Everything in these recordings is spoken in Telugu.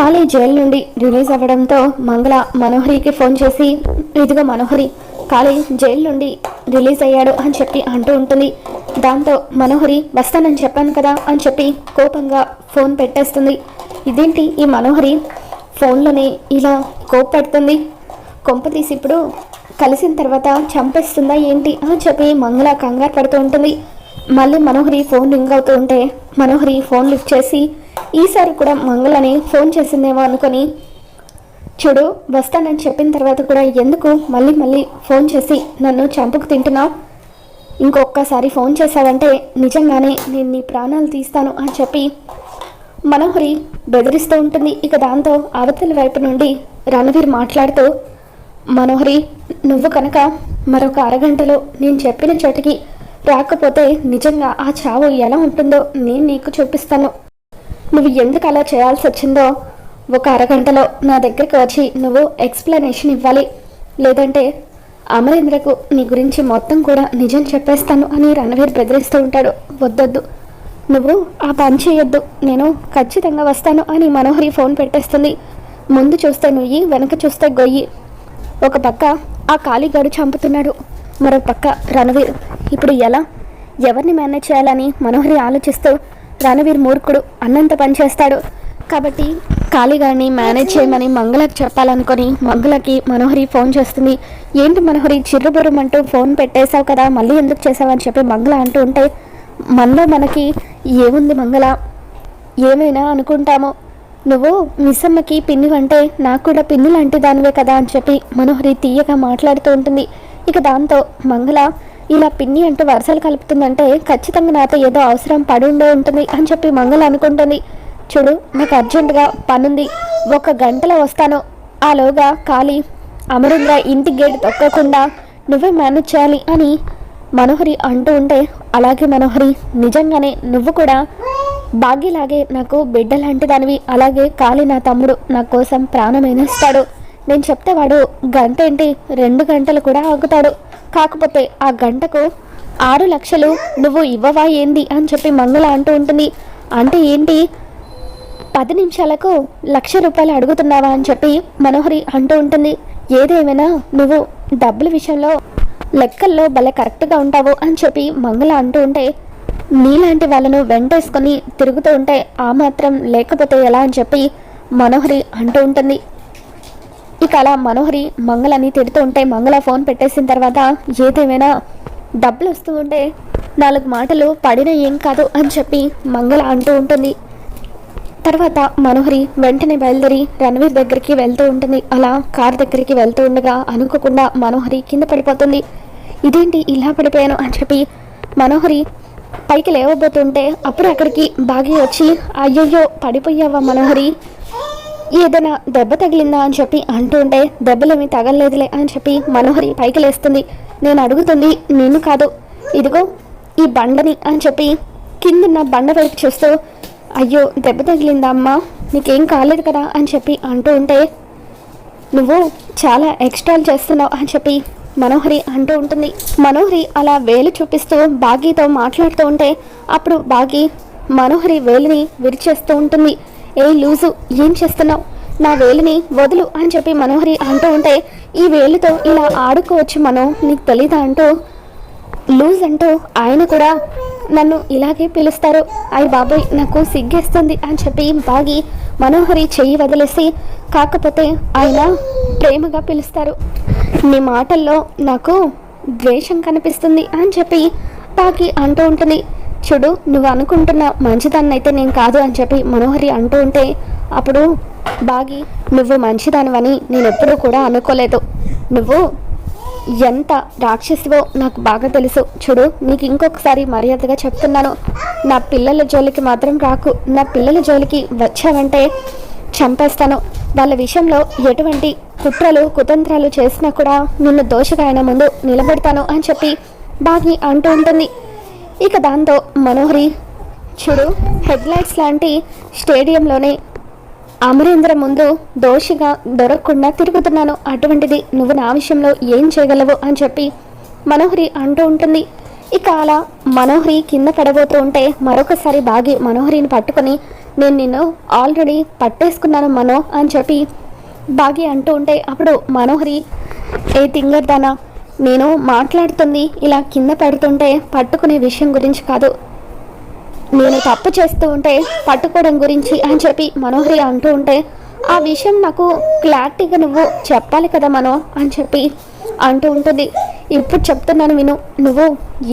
కాళీ జైలు నుండి రిలీజ్ అవ్వడంతో మంగళ మనోహరికి ఫోన్ చేసి ఇదిగో మనోహరి కాళీ జైలు నుండి రిలీజ్ అయ్యాడు అని చెప్పి అంటూ ఉంటుంది. దాంతో మనోహరి వస్తానని చెప్పాను కదా అని చెప్పి కోపంగా ఫోన్ పెట్టేస్తుంది. ఇదేంటి ఈ మనోహరి? ఫోన్లోనే ఇలా కోప్పడుతుంది. కొంప తీసి ఇప్పుడు కలిసిన తర్వాత చంపేస్తుందా ఏంటి అని చెప్పి మంగళ కంగారు పడుతూ ఉంటుంది. మళ్ళీ మనోహరి ఫోన్ రింగ్ అవుతూ ఉంటే మనోహరి ఫోన్ లిఫ్ట్ చేసి ఈసారి కూడా మంగళని ఫోన్ చేసిందేమో అనుకొని చూడు వస్తానని చెప్పిన తర్వాత కూడా ఎందుకు? మళ్ళీ మళ్ళీ ఫోన్ చేసి నన్ను చంపుకు తింటున్నావు? ఇంకొకసారి ఫోన్ చేశావంటే నిజంగానే నేను నీ ప్రాణాలు తీస్తాను అని చెప్పి మనోహరి బెదిరిస్తూ ఉంటుంది. ఇక దాంతో అవతల వైపు నుండి రణవీర్ మాట్లాడుతూ మనోహరి నువ్వు కనుక మరొక అరగంటలో నేను చెప్పిన చోటికి రాకపోతే నిజంగా ఆ చావు ఎలా ఉంటుందో నేను నీకు చూపిస్తాను. నువ్వు ఎందుకు అలా చేయాల్సి వచ్చిందో ఒక అరగంటలో నా దగ్గరికి వచ్చి నువ్వు ఎక్స్ప్లెనేషన్ ఇవ్వాలి. లేదంటే అమరేంద్రకు నీ గురించి మొత్తం కూడా నిజం చెప్పేస్తాను అని రణవీర్ బెదిరిస్తూ ఉంటాడు. వద్దొద్దు. నువ్వు ఆ పని చేయొద్దు. నేను ఖచ్చితంగా వస్తాను అని మనోహరి ఫోన్ పెట్టేస్తుంది. ముందు చూస్తే నుయ్యి వెనక చూస్తే గొయ్యి. ఒక పక్క ఆ కాళీగాడు చంపుతున్నాడు. మరో పక్క రణవీర్. ఇప్పుడు ఎలా? ఎవరిని మేనేజ్ చేయాలని మనోహరి ఆలోచిస్తూ రణవీర్ మూర్ఖుడు అన్నంత పని చేస్తాడు. కాబట్టి కాళీగాడిని మేనేజ్ చేయమని మంగళకి చెప్పాలనుకొని మంగళకి మనోహరి ఫోన్ చేస్తుంది. ఏంటి మనోహరి చిర్రుబురుమంటూ ఫోన్ పెట్టేశావు కదా మళ్ళీ ఎందుకు చేసావని చెప్పి మంగళ అంటూ ఉంటే మనలో మనకి ఏముంది మంగళ? ఏమైనా అనుకుంటామో. నువ్వు మిస్సమ్మకి పిన్ని అంటే నాకు కూడా పిన్ని లాంటి దానివే కదా అని చెప్పి మనోహరి తీయగా మాట్లాడుతూ ఉంటుంది. ఇక దాంతో మంగళ ఇలా పిన్ని అంటూ వరుసలు కలుపుతుందంటే ఖచ్చితంగా నాతో ఏదో అవసరం పడి ఉండే ఉంటుంది అని చెప్పి మంగళ అనుకుంటుంది. చూడు నాకు అర్జెంటుగా పనుంది. ఒక గంటలో వస్తాను. ఆలోగా ఖాళీ అమరేంద్ర ఇంటి గేట్ తొక్కకుండా నువ్వే మేనేజ్ చేయాలి అని మనోహరి అంటూ ఉంటే అలాగే మనోహరి నిజంగానే నువ్వు కూడా భాగ్యలాగే నాకు బిడ్డ లాంటి దానివి అలాగే కాలి నా తమ్ముడు నా కోసం ప్రాణమైనస్తాడు నేను చెప్తే వాడు గంట ఏంటి రెండు గంటలు కూడా ఆగుతాడు. కాకపోతే ఆ గంటకు ఆరు లక్షలు నువ్వు ఇవ్వవా ఏంది అని చెప్పి మంగళ అంటూ ఉంటుంది. అంటే ఏంటి? పది నిమిషాలకు లక్ష రూపాయలు అడుగుతున్నావా అని చెప్పి మనోహరి అంటూ ఉంటుంది. ఏదేమైనా నువ్వు డబ్బుల విషయంలో లెక్కల్లో భలే కరెక్ట్గా ఉంటావు అని చెప్పి మంగళ అంటూ ఉంటే నీలాంటి వాళ్ళను వెంటేసుకొని తిరుగుతూ ఉంటే ఆ మాత్రం లేకపోతే ఎలా అని చెప్పి మనోహరి అంటూ ఉంటుంది. ఇక అలా మనోహరి మంగళని తిడుతూ ఉంటే మంగళ ఫోన్ పెట్టేసిన తర్వాత ఏదేమైనా డబ్బులు వస్తూ ఉంటే నాలుగు మాటలు పడిన ఏం కాదు అని చెప్పి మంగళ అంటూ ఉంటుంది. తర్వాత మనోహరి వెంటనే బయలుదేరి రణవీర్ దగ్గరికి వెళ్తూ ఉంటుంది. అలా కార్ దగ్గరికి వెళ్తూ ఉండగా అనుకోకుండా మనోహరి కింద పడిపోతుంది. ఇదేంటి ఇలా పడిపోయాను? అని చెప్పి మనోహరి పైకి లేవబోతుంటే అప్పుడు అక్కడికి బాగి వచ్చి అయ్యయ్యో పడిపోయావా మనోహరి? ఏదైనా దెబ్బ తగిలిందా అని చెప్పి అంటూ ఉంటే దెబ్బలేమి తగలలేదులే అని చెప్పి మనోహరి పైకి లేస్తుంది. నేను అడుగుతుంది నిన్ను కాదు. ఇదిగో ఈ బండని అని చెప్పి కిందున్న బండ వైపు చూస్తూ అయ్యో దెబ్బ తగిలిందా అమ్మా? నీకేం కాలేదు కదా? అని చెప్పి అంటూ ఉంటే నువ్వు చాలా ఎక్స్ట్రాలు చేస్తున్నావు అని చెప్పి మనోహరి అంటూ ఉంటుంది. మనోహరి అలా వేలు చూపిస్తూ బాగీతో మాట్లాడుతూ ఉంటే అప్పుడు బాగీ మనోహరి వేలుని విరిచేస్తూ ఉంటుంది. ఏ లూజు ఏం చేస్తున్నావు? నా వేలుని వదులు అని చెప్పి మనోహరి అంటూ ఉంటే ఈ వేలుతో ఇలా ఆడుకోవచ్చు మనం నీకు తెలీదా అంటూ? లూజ్ అంటూ ఆయన కూడా నన్ను ఇలాగే పిలుస్తారు. అయ్య బాబాయ్ నాకు సిగ్గేస్తుంది అని చెప్పి బాగి మనోహరి చెయ్యి వదిలేసి కాకపోతే ఆయన ప్రేమగా పిలుస్తారు. నీ మాటల్లో నాకు ద్వేషం కనిపిస్తుంది అని చెప్పి బాగి అంటూ ఉంటుంది. చూడు నువ్వు అనుకుంటున్న మంచిదాన్ని అయితే నేను కాదు అని చెప్పి మనోహరి అంటూ ఉంటే అప్పుడు బాగి నువ్వు మంచిదానివని నేను ఎప్పుడూ కూడా అనుకోలేదు. నువ్వు ఎంత రాక్షసివో నాకు బాగా తెలుసు. చూడు నీకు ఇంకొకసారి మర్యాదగా చెప్తున్నాను. నా పిల్లల జోలికి మాత్రం రాకు. నా పిల్లల జోలికి వచ్చావంటే చంపేస్తాను. వాళ్ళ విషయంలో ఎటువంటి కుట్రలు కుతంత్రాలు చేసినా కూడా నిన్ను దోషగా ఆయన ముందు నిలబెడతాను అని చెప్పి బాగి అంటూ ఉంటుంది. ఇక దాంతో మనోహరి చూడు హెడ్లైట్స్ లాంటి స్టేడియంలోనే అమరేంద్ర ముందు దోషిగా దొరకకుండా తిరుగుతున్నాను. అటువంటిది నువ్వు నా విషయంలో ఏం చేయగలవు అని చెప్పి మనోహరి అంటూ ఉంటుంది. ఇక అలా మనోహరి కింద పడబోతూ ఉంటే మరొకసారి బాగి మనోహరిని పట్టుకొని నేను నిన్ను ఆల్రెడీ పట్టేసుకున్నాను మనో అని చెప్పి బాగి అంటూ ఉంటే అప్పుడు మనోహరి ఏ తింగర్దానా నేను మాట్లాడుతుంది ఇలా కింద పడుతుంటే పట్టుకునే విషయం గురించి కాదు. నేను తప్పు చేస్తూ ఉంటే పట్టుకోవడం గురించి అని చెప్పి మనోహరి అంటూ ఉంటే ఆ విషయం నాకు క్లారిటీగా నువ్వు చెప్పాలి కదా మనో అని చెప్పి అంటూ ఉంటుంది. ఇప్పుడు చెప్తున్నాను విను నువ్వు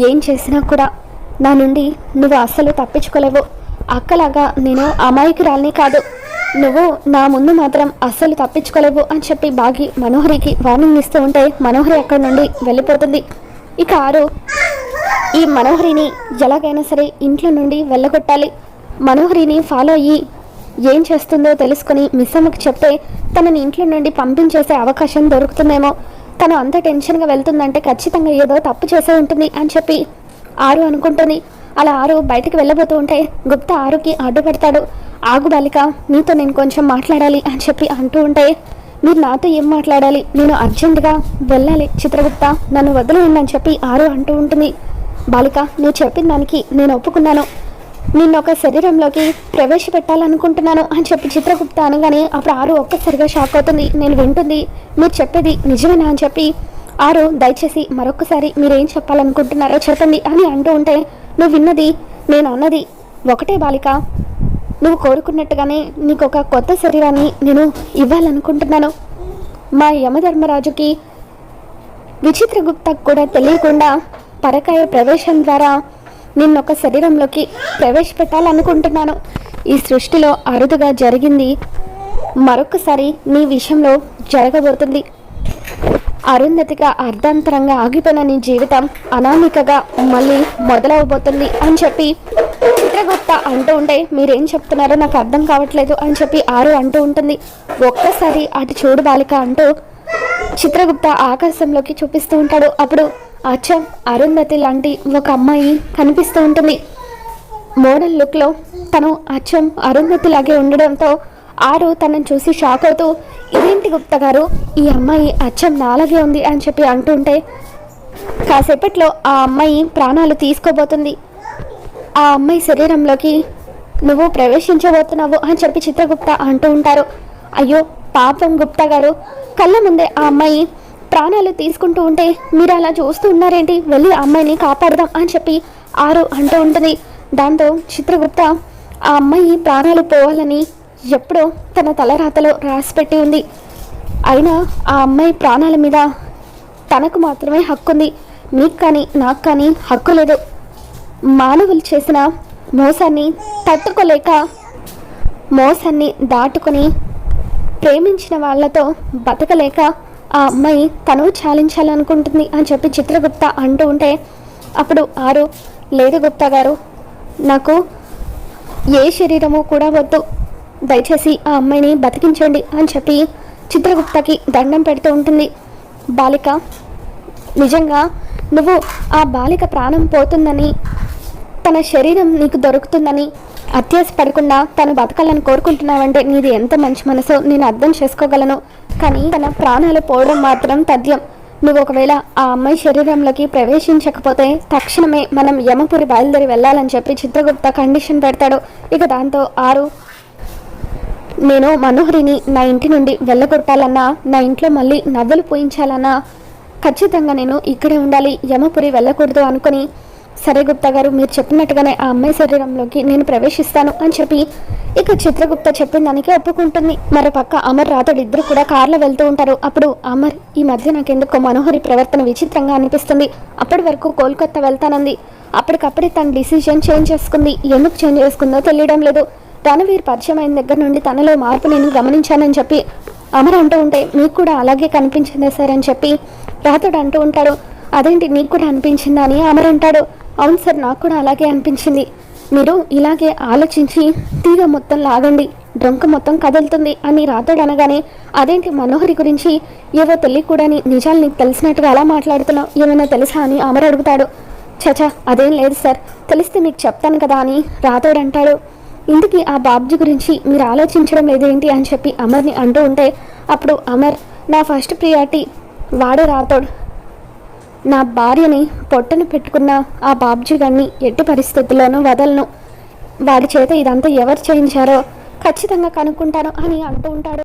ఏం చేసినా కూడా నా నుండి నువ్వు అస్సలు తప్పించుకోలేవు. అక్కలాగా నేను అమాయకురాల్ని కాదు. నువ్వు నా ముందు మాత్రం అస్సలు తప్పించుకోలేవు అని చెప్పి బాగి మనోహరికి వార్నింగ్ ఇస్తూ ఉంటే మనోహరి అక్కడి నుండి వెళ్ళిపోతుంది. ఇక ఆరు ఈ మనోహరిని ఎలాగైనా సరే ఇంట్లో నుండి వెళ్ళగొట్టాలి. మనోహరిని ఫాలో అయ్యి ఏం చేస్తుందో తెలుసుకుని మిస్సమ్మకి చెప్తే తనని ఇంట్లో నుండి పంపించేసే అవకాశం దొరుకుతుందేమో. తను అంత టెన్షన్గా వెళ్తుందంటే ఖచ్చితంగా ఏదో తప్పు చేసే ఉంటుంది అని చెప్పి ఆరు అనుకుంటుంది. అలా ఆరు బయటికి వెళ్ళబోతూ ఉంటే గుప్తా ఆరుకి అడ్డుపడతాడు ఆగు బాలిక నీతో నేను కొంచెం మాట్లాడాలి అని చెప్పి అంటూ ఉంటే మీరు నాతో ఏం మాట్లాడాలి? నేను అర్జెంటుగా వెళ్ళాలి చిత్రగుప్త. నన్ను వదిలేయండి అని చెప్పి ఆరు అంటూ ఉంటుంది. బాలిక నువ్వు చెప్పిన దానికి నేను ఒప్పుకున్నాను. నిన్ను ఒక శరీరంలోకి ప్రవేశపెట్టాలనుకుంటున్నాను అని చెప్పి చిత్రగుప్త అనగానే అప్పుడు ఆరు ఒక్కసారిగా షాక్ అవుతుంది. నేను వింటుంది. మీరు చెప్పేది నిజమేనా? అని చెప్పి ఆరు దయచేసి మరొకసారి మీరేం చెప్పాలనుకుంటున్నారో చెప్పండి అని అంటూ ఉంటే నువ్వు విన్నది నేను అన్నది ఒకటే బాలిక. నువ్వు కోరుకున్నట్టుగానే నీకు ఒక కొత్త శరీరాన్ని నేను ఇవ్వాలనుకుంటున్నాను. మా యమధర్మరాజుకి విచిత్రగుప్తకు కూడా తెలియకుండా పరకాయ ప్రవేశం ద్వారా నిన్నొక శరీరంలోకి ప్రవేశపెట్టాలనుకుంటున్నాను. ఈ సృష్టిలో అరుదుగా జరిగింది మరొకసారి నీ విషయంలో జరగబోతుంది. అరుంధతిగా అర్ధాంతరంగా ఆగిపోయిన నీ జీవితం అనామికగా మళ్ళీ మొదలవబోతుంది అని చెప్పి చిత్రగుప్త అంటూ ఉంటే మీరేం చెప్తున్నారో నాకు అర్థం కావట్లేదు అని చెప్పి ఆరు అంటూ ఉంటుంది. ఒక్కసారి అటు చూడు బాలిక అంటూ చిత్రగుప్త ఆకాశంలోకి చూపిస్తూ ఉంటాడు. అప్పుడు అచ్చం అరుంధతి లాంటి ఒక అమ్మాయి కనిపిస్తూ ఉంటుంది. మోడల్ లుక్లో తను అచ్చం అరుంధతి లాగే ఉండడంతో ఆరు తనను చూసి షాక్ అవుతూ ఇదేంటి గుప్త గారు? ఈ అమ్మాయి అచ్చం నాలాగే ఉంది అని చెప్పి అంటుంటే కాసేపట్లో ఆ అమ్మాయి ప్రాణాలు తీసుకోబోతుంది. ఆ అమ్మాయి శరీరంలోకి నువ్వు ప్రవేశించబోతున్నావు అని చెప్పి చిత్రగుప్త అంటూ ఉంటారు. అయ్యో పాపం గుప్తా గారు. కళ్ళ ముందే ఆ అమ్మాయి ప్రాణాలు తీసుకుంటూ ఉంటే మీరు అలా చూస్తూ ఉన్నారేంటి? వెళ్ళి ఆ అమ్మాయిని కాపాడదాం అని చెప్పి ఆరు అంటూ ఉంటుంది. దాంతో చిత్రగుప్త ఆ అమ్మాయి ప్రాణాలు పోవాలని ఎప్పుడో తన తలరాతలో రాసిపెట్టి ఉంది. అయినా ఆ అమ్మాయి ప్రాణాల మీద తనకు మాత్రమే హక్కు ఉంది మీకు కానీ నాకు కానీ హక్కు లేదు. మానవులు చేసిన మోసాన్ని తట్టుకోలేక మోసాన్ని దాటుకొని ప్రేమించిన వాళ్ళతో బతకలేక ఆ అమ్మాయి తను చాలించాలనుకుంటుంది అని చెప్పి చిత్రగుప్త అంటూ ఉంటే అప్పుడు ఆరు లేదు గుప్తా గారు నాకు ఏ శరీరము కూడా వద్దు. దయచేసి ఆ అమ్మాయిని బతికించండి అని చెప్పి చిత్రగుప్తకి దండం పెడుతూ ఉంటుంది. బాలిక నిజంగా నువ్వు ఆ బాలిక ప్రాణం పోతుందని తన శరీరం నీకు దొరుకుతుందని అత్యాశ పడకుండా తను బతకాలని కోరుకుంటున్నావంటే నీది ఎంత మంచి మనసో నేను అర్థం చేసుకోగలను. కానీ తన ప్రాణాలు పోవడం మాత్రం తథ్యం. నువ్వు ఒకవేళ ఆ అమ్మాయి శరీరంలోకి ప్రవేశించకపోతే తక్షణమే మనం యమపురి బయలుదేరి వెళ్ళాలని చెప్పి చిత్రగుప్త కండిషన్ పెడతాడు. ఇక దాంతో ఆరు నేను మనోహరిని నా ఇంటి నుండి వెళ్ళగొట్టాలన్నా నా ఇంట్లో మళ్ళీ నవ్వులు పూయించాలన్నా ఖచ్చితంగా నేను ఇక్కడే ఉండాలి యమపురి వెళ్ళకూడదు అనుకుని. సరే గుప్తా గారు మీరు చెప్పినట్టుగానే ఆ అమ్మాయి శరీరంలోకి నేను ప్రవేశిస్తాను అని చెప్పి ఇక చిత్రగుప్త చెప్పిన దానికి ఒప్పుకుంటుంది. మరోపక్క అమర్ రాతడు ఇద్దరు కూడా కార్లో వెళ్తూ ఉంటారు. అప్పుడు అమర్ ఈ మధ్య నాకెందుకో మనోహరి ప్రవర్తన విచిత్రంగా అనిపిస్తుంది. అప్పటి వరకు కోల్కత్తా వెళ్తానంది. అప్పటికప్పుడే తన డిసిజన్ చేంజ్ చేసుకుంది. ఎందుకు చేంజ్ చేసుకుందో తెలియడం లేదు. రణవీర్ పరిచయం అయిన దగ్గర నుండి తనలో మార్పు నేను గమనించానని చెప్పి అమర్ అంటూ ఉంటే మీకు కూడా అలాగే కనిపించిందే సార్ అని చెప్పి రాతుడు అంటూ ఉంటాడు. అదేంటి నీకు కూడా అనిపించిందా అని అమర్ అంటాడు. అవును సార్ నాకు కూడా అలాగే అనిపించింది. మీరు ఇలాగే ఆలోచించి తీగ మొత్తం లాగండి. డొంక మొత్తం కదులుతుంది అని రాతోడు అనగానే అదేంటి మనోహరి గురించి ఏవో తెలియకూడని నిజాలు నీకు తెలిసినట్టుగా అలా మాట్లాడుతున్నావు? ఏమైనా తెలుసా? అని అమర్ అడుగుతాడు. చచా అదేం లేదు సార్. తెలిస్తే మీకు చెప్తాను కదా అని రాతోడు అంటాడు. ఇందుకు ఆ బాబ్జీ గురించి మీరు ఆలోచించడం లేదేంటి అని చెప్పి అమర్ని అంటూ ఉంటే అప్పుడు అమర్ నా ఫస్ట్ ప్రియారిటీ వాడే రాతోడు నా భార్యని పొట్టను పెట్టుకున్న ఆ బాబ్జీ గారిని ఎట్టి పరిస్థితుల్లోనూ వదలను. వాడి చేత ఇదంతా ఎవరు చేయించారో ఖచ్చితంగా కనుక్కుంటాను అని అంటూ ఉంటాడు.